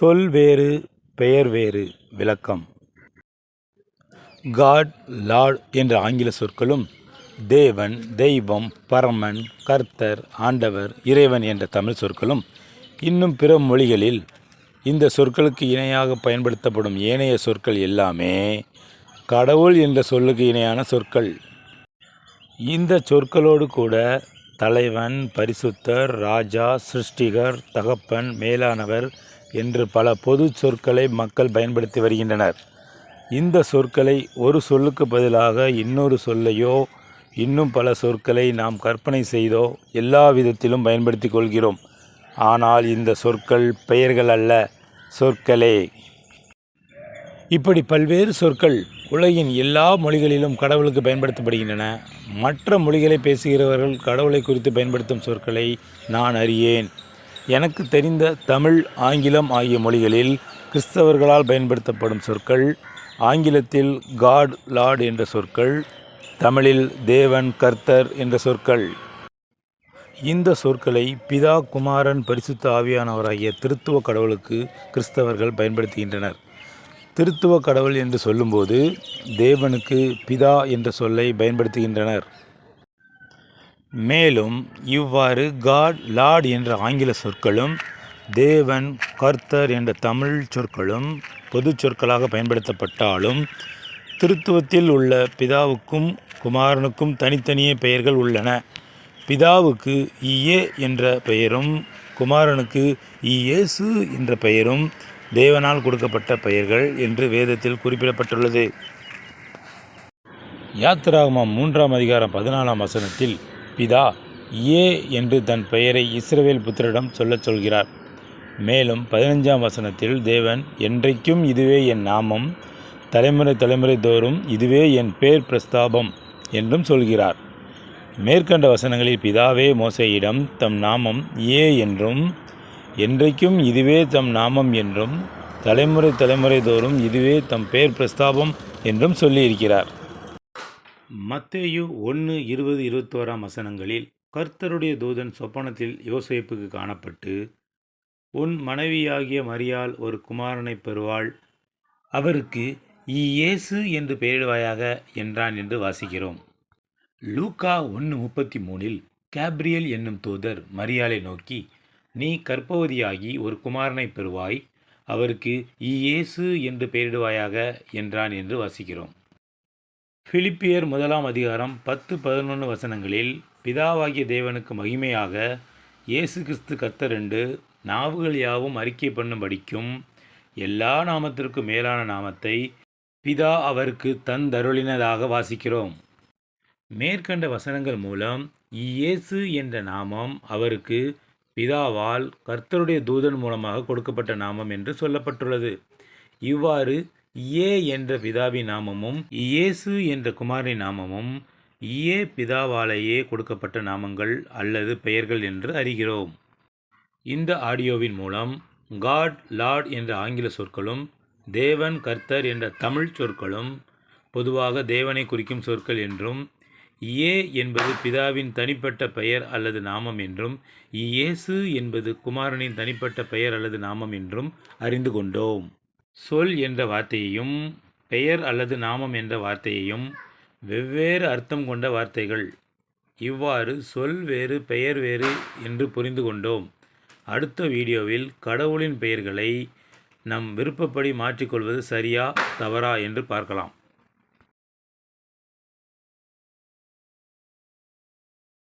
சொல் வேறு பெயர் வேறு விளக்கம். காட் லார்ட் என்ற ஆங்கில சொற்களும் தேவன் தெய்வம் பரமன் கர்த்தர் ஆண்டவர் இறைவன் என்ற தமிழ் சொற்களும் இன்னும் பிற மொழிகளில் இந்த சொற்களுக்கு இணையாக பயன்படுத்தப்படும் ஏனைய சொற்கள் எல்லாமே கடவுள் என்ற சொல்லுக்கு இணையான சொற்கள். இந்த சொற்களோடு கூட தலைவன் பரிசுத்தர் ராஜா சிருஷ்டிகர் தகப்பன் மேலானவர் என்று பல பொது சொற்களை மக்கள் பயன்படுத்தி வருகின்றனர். இந்த சொற்களை ஒரு சொல்லுக்கு பதிலாக இன்னொரு சொல்லையோ இன்னும் பல சொற்களை நாம் கற்பனை செய்தோ எல்லா விதத்திலும் பயன்படுத்தி கொள்கிறோம். ஆனால் இந்த சொற்கள் பெயர்கள் அல்ல சொற்களே. இப்படி பல்வேறு சொற்கள் உலகின் எல்லா மொழிகளிலும் கடவுளுக்கு பயன்படுத்தப்படுகின்றன. மற்ற மொழிகளை பேசுகிறவர்கள் கடவுளை குறித்து பயன்படுத்தும் சொற்களை நான் அறியேன். எனக்கு தெரிந்த தமிழ் ஆங்கிலம் ஆகிய மொழிகளில் கிறிஸ்தவர்களால் பயன்படுத்தப்படும் சொற்கள் ஆங்கிலத்தில் காட் லார்ட் என்ற சொற்கள் தமிழில் தேவன் கர்த்தர் என்ற சொற்கள். இந்த சொற்களை பிதா குமாரன் பரிசுத்த ஆவியானவராகிய திருத்துவ கடவுளுக்கு கிறிஸ்தவர்கள் பயன்படுத்துகின்றனர். திருத்துவ கடவுள் என்று சொல்லும்போது தேவனுக்கு பிதா என்ற சொல்லை பயன்படுத்துகின்றனர். மேலும் இவ்வாறு காட் லார்ட் என்ற ஆங்கில சொற்களும் தேவன் கர்த்தர் என்ற தமிழ் சொற்களும் பொது சொற்களாக பயன்படுத்தப்பட்டாலும் திருத்துவத்தில் உள்ள பிதாவுக்கும் குமாரனுக்கும் தனித்தனியே பெயர்கள் உள்ளன. பிதாவுக்கு இயே என்ற பெயரும் குமாரனுக்கு இயேசு என்ற பெயரும் தேவனால் கொடுக்கப்பட்ட பெயர்கள் என்று வேதத்தில் குறிப்பிடப்பட்டுள்ளது. யாத்திராகமம் மூன்றாம் அதிகாரம் பதினாலாம் வசனத்தில் பிதா ஏ என்று தன் பெயரை இஸ்ரவேல் புத்திரிடம் சொல்லச் சொல்கிறார். மேலும் பதினஞ்சாம் வசனத்தில் தேவன் என்றைக்கும் இதுவே என் நாமம் தலைமுறை தலைமுறை தோறும் இதுவே என் பேர் பிரஸ்தாபம் என்றும் சொல்கிறார். மேற்கண்ட வசனங்களில் பிதாவே மோசையிடம் தம் நாமம் ஏ என்றும் என்றைக்கும் இதுவே தம் நாமம் என்றும் தலைமுறை தலைமுறை தோறும் இதுவே தம் பேர் பிரஸ்தாபம் என்றும் சொல்லியிருக்கிறார். மத்தேயு ஒன்று இருபது இருபத்தோராம் வசனங்களில் கர்த்தருடைய தூதன் சொப்பனத்தில் யோசேப்புக்கு காணப்பட்டு உன் மனைவியாகிய மரியால் ஒரு குமாரனை பெறுவாள். அவருக்கு இயேசு என்று பெயரிடுவாயாக என்றான் என்று வாசிக்கிறோம். லூக்கா ஒன்று முப்பத்தி மூணில் கேப்ரியல் என்னும் தூதர் மரியாலை நோக்கி நீ கற்பவதியாகி ஒரு குமாரனை பெறுவாய். அவருக்கு இயேசு என்று பெயரிடுவாயாக என்றான் என்று வாசிக்கிறோம். பிலிப்பியர் முதலாம் அதிகாரம் பத்து பதினொன்று வசனங்களில் பிதாவாகிய தேவனுக்கு மகிமையாக இயேசு கிறிஸ்து கர்த்தர் நாவுகள் யாவும் அறிக்கை பண்ணும்படிக்கும் எல்லா நாமத்திற்கும் மேலான நாமத்தை பிதா அவருக்கு தந்தருளினதாக வாசிக்கிறோம். மேற்கண்ட வசனங்கள் மூலம் இயேசு என்ற நாமம் அவருக்கு பிதாவால் கர்த்தருடைய தூதன் மூலமாக கொடுக்கப்பட்ட நாமம் என்று சொல்லப்பட்டுள்ளது. இவ்வாறு ஏ என்ற பிதாவின் நாமமும் இயேசு என்ற குமாரின் நாமமும் ஏ பிதாவாலேயே கொடுக்கப்பட்ட நாமங்கள் அல்லது பெயர்கள் என்று அறிகிறோம். இந்த ஆடியோவின் மூலம் காட் லார்ட் என்ற ஆங்கில சொற்களும் தேவன் கர்த்தர் என்ற தமிழ் சொற்களும் பொதுவாக தேவனை குறிக்கும் சொற்கள் என்றும் ஏ என்பது பிதாவின் தனிப்பட்ட பெயர் அல்லது நாமம் என்றும் இயேசு என்பது குமாரனின் தனிப்பட்ட பெயர் அல்லது நாமம் என்றும் அறிந்து கொண்டோம். சொல் என்ற வார்த்தையையும் பெயர் அல்லது நாமம் என்ற வார்த்தையையும் வெவ்வேறு அர்த்தம் கொண்ட வார்த்தைகள். இவ்வாறு சொல் வேறு பெயர் வேறு என்று புரிந்து கொண்டோம். அடுத்த வீடியோவில் கடவுளின் பெயர்களை நம் விருப்பப்படி மாற்றிக்கொள்வது சரியா தவறா என்று பார்க்கலாம்.